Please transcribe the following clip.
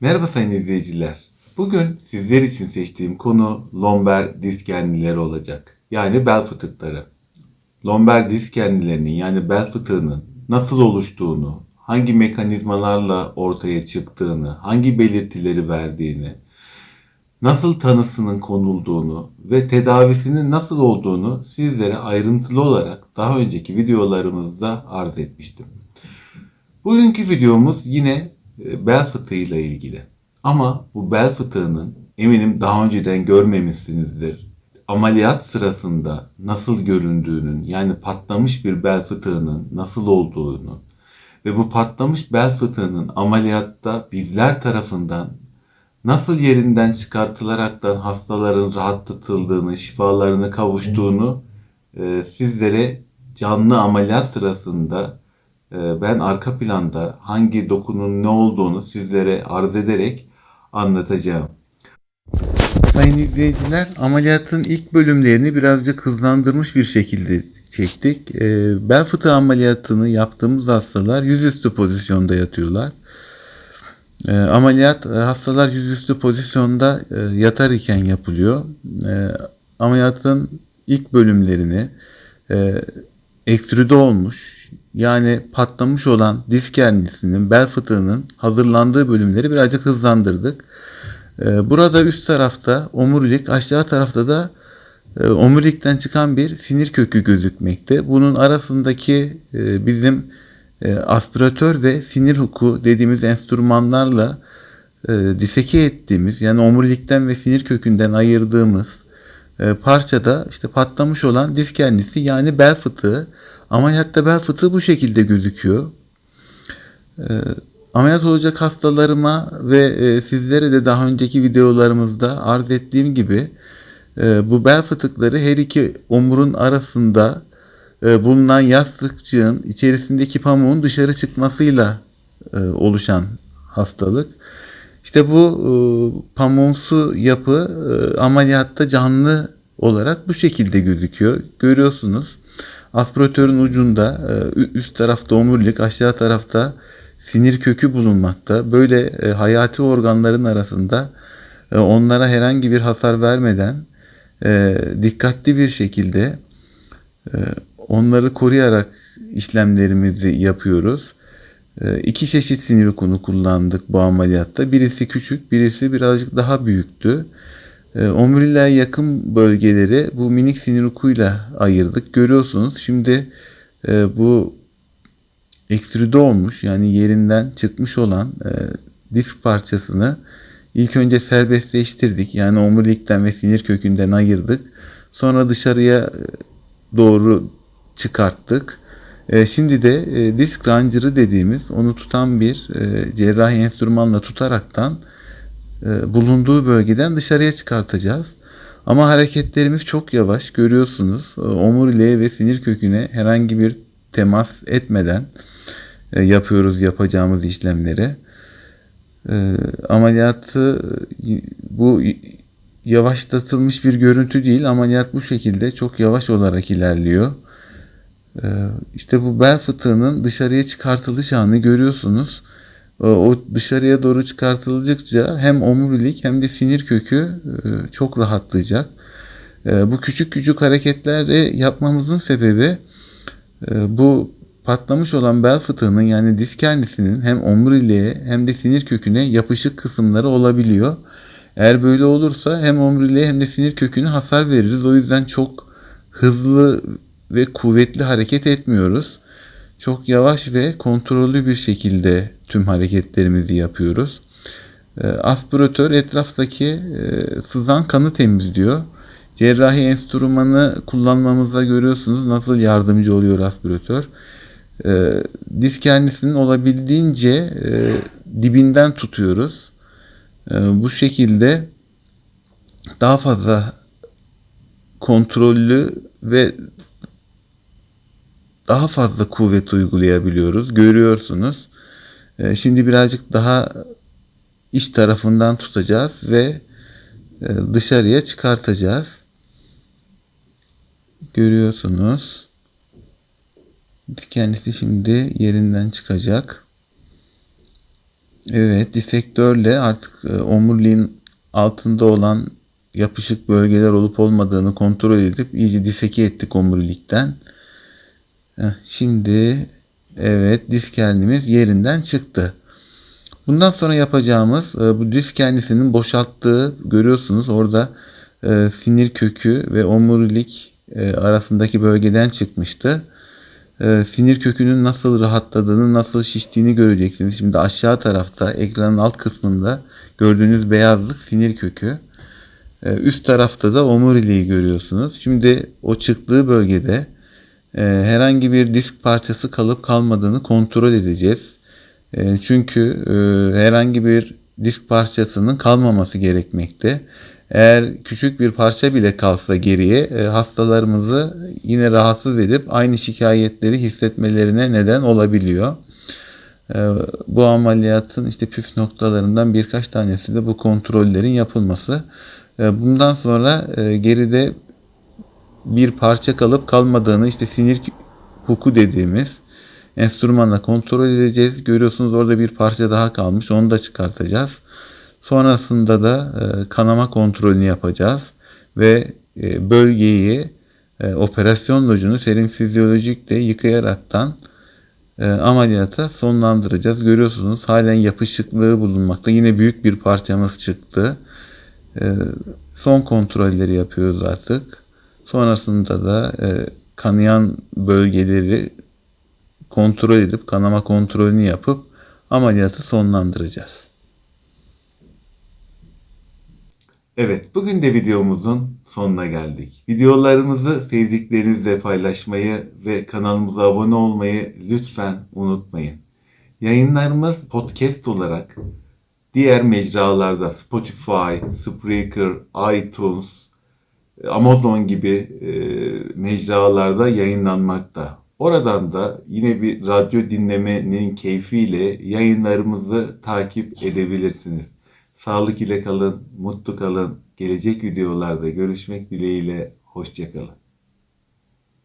Merhaba sayın izleyiciler. Bugün sizler için seçtiğim konu lomber disk hernileri olacak. Yani bel fıtıkları. Lomber disk hernilerinin yani bel fıtığının nasıl oluştuğunu, hangi mekanizmalarla ortaya çıktığını, hangi belirtileri verdiğini, nasıl tanısının konulduğunu ve tedavisinin nasıl olduğunu sizlere ayrıntılı olarak daha önceki videolarımızda arz etmiştim. Bugünkü videomuz yine bel fıtığıyla ilgili. Ama bu bel fıtığının eminim daha önceden görmemişsinizdir. Ameliyat sırasında nasıl göründüğünün yani patlamış bir bel fıtığının nasıl olduğunu ve bu patlamış bel fıtığının ameliyatta bizler tarafından nasıl yerinden çıkartılaraktan hastaların rahatlatıldığını, şifalarını kavuştuğunu e, sizlere canlı ameliyat sırasında e, ben arka planda hangi dokunun ne olduğunu sizlere arz ederek anlatacağım. Sayın izleyiciler, ameliyatın ilk bölümlerini birazcık hızlandırmış bir şekilde çektik. E, bel fıtığı ameliyatını yaptığımız hastalar yüzüstü pozisyonda yatıyorlar. E, ameliyat e, hastalar yüzüstü pozisyonda e, yatar iken yapılıyor. Ameliyatın ilk bölümlerini e, ekstrüde olmuş yani patlamış olan disk hernisinin bel fıtığının hazırlandığı bölümleri birazcık hızlandırdık. E, burada üst tarafta omurilik aşağı tarafta da e, omurilikten çıkan bir sinir kökü gözükmekte. Bunun arasındaki e, bizim e, aspiratör ve sinir huku dediğimiz enstrümanlarla diseke ettiğimiz yani omurilikten ve sinir kökünden ayırdığımız parçada işte patlamış olan disk hernisi yani bel fıtığı. Ameliyatta bel fıtığı bu şekilde gözüküyor. E, ameliyat olacak hastalarıma ve e, sizlere de daha önceki videolarımızda arz ettiğim gibi e, bu bel fıtıkları her iki omurun arasında e, bulunan yastıkçığın içerisindeki pamuğun dışarı çıkmasıyla e, oluşan hastalık. İşte bu e, pamuğumsu yapı e, ameliyatta canlı olarak bu şekilde gözüküyor. Görüyorsunuz. Aspiratörün ucunda e, üst tarafta omurilik, aşağı tarafta sinir kökü bulunmakta. Böyle e, hayati organların arasında e, onlara herhangi bir hasar vermeden e, dikkatli bir şekilde e, onları koruyarak işlemlerimizi yapıyoruz. E, iki çeşit sinir okunu kullandık bu ameliyatta. Birisi küçük, birisi birazcık daha büyüktü. E, omuriliğe yakın bölgeleri bu minik sinir okuyla ayırdık. Görüyorsunuz şimdi e, bu ekstrüde olmuş yani yerinden çıkmış olan e, disk parçasını ilk önce serbestleştirdik. Yani omurilikten ve sinir kökünden ayırdık. Sonra dışarıya e, doğru çıkarttık. E, şimdi de e, disk ranger'ı dediğimiz onu tutan bir e, cerrahi enstrümanla tutaraktan bulunduğu bölgeden dışarıya çıkartacağız. Ama hareketlerimiz çok yavaş görüyorsunuz. E, omuriliğe ve sinir köküne herhangi bir temas etmeden yapıyoruz yapacağımız işlemleri. Ameliyatı bu yavaşlatılmış bir görüntü değil. Ameliyat bu şekilde çok yavaş olarak ilerliyor. Ee, işte bu bel fıtığının dışarıya çıkartılış anı görüyorsunuz. Ee, o dışarıya doğru çıkartıldıkça hem omurilik hem de sinir kökü e, çok rahatlayacak. Ee, bu küçük küçük hareketleri yapmamızın sebebi e, bu patlamış olan bel fıtığının yani disk hernisinin hem omuriliğe hem de sinir köküne yapışık kısımları olabiliyor. Eğer böyle olursa hem omuriliğe hem de sinir köküne hasar veririz. O yüzden çok hızlı ve kuvvetli hareket etmiyoruz. Çok yavaş ve kontrollü bir şekilde tüm hareketlerimizi yapıyoruz. E, aspiratör etraftaki e, sızan kanı temizliyor. Cerrahi enstrümanı kullanmamızda görüyorsunuz nasıl yardımcı oluyor aspiratör. E, disk hernisinin olabildiğince dibinden tutuyoruz. E, bu şekilde daha fazla kontrollü ve daha fazla kuvvet uygulayabiliyoruz. Görüyorsunuz. Ee, şimdi birazcık daha iç tarafından tutacağız ve e, dışarıya çıkartacağız. Görüyorsunuz. Kendisi şimdi yerinden çıkacak. Evet, disektörle artık e, omuriliğin altında olan yapışık bölgeler olup olmadığını kontrol edip iyice diseke ettik omurilikten. Şimdi evet disk herniğimiz yerinden çıktı. Bundan sonra yapacağımız e, bu disk hernisinin boşalttığı görüyorsunuz orada e, sinir kökü ve omurilik e, arasındaki bölgeden çıkmıştı. Sinir kökünün nasıl rahatladığını, nasıl şiştiğini göreceksiniz. Şimdi aşağı tarafta ekranın alt kısmında gördüğünüz beyazlık sinir kökü. Üst tarafta da omuriliği görüyorsunuz. Şimdi o çıktığı bölgede herhangi bir disk parçası kalıp kalmadığını kontrol edeceğiz. E, çünkü e, herhangi bir disk parçasının kalmaması gerekmekte. Eğer küçük bir parça bile kalsa geriye e, hastalarımızı yine rahatsız edip aynı şikayetleri hissetmelerine neden olabiliyor. E, bu ameliyatın işte püf noktalarından birkaç tanesi de bu kontrollerin yapılması. Bundan sonra e, geride bir parça kalıp kalmadığını işte sinir huku dediğimiz enstrümanla kontrol edeceğiz. Görüyorsunuz orada bir parça daha kalmış. Onu da çıkartacağız. Sonrasında da e, kanama kontrolünü yapacağız ve e, bölgeyi e, operasyon lojunu serin fizyolojikle yıkayaraktan e, ameliyata sonlandıracağız. Görüyorsunuz halen yapışıklığı bulunmakta. Yine büyük bir parçamız çıktı. E, son kontrolleri yapıyoruz artık. Sonrasında da e, kanayan bölgeleri kontrol edip kanama kontrolünü yapıp ameliyatı sonlandıracağız. Evet, bugün de videomuzun sonuna geldik. Videolarımızı sevdiklerinizle paylaşmayı ve kanalımıza abone olmayı lütfen unutmayın. Yayınlarımız podcast olarak diğer mecralarda Spotify, Spreaker, iTunes, Amazon gibi e, mecralarda yayınlanmakta. Oradan da yine bir radyo dinlemenin keyfiyle yayınlarımızı takip edebilirsiniz. Sağlık ile kalın, mutlu kalın. Gelecek videolarda görüşmek dileğiyle. Hoşçakalın.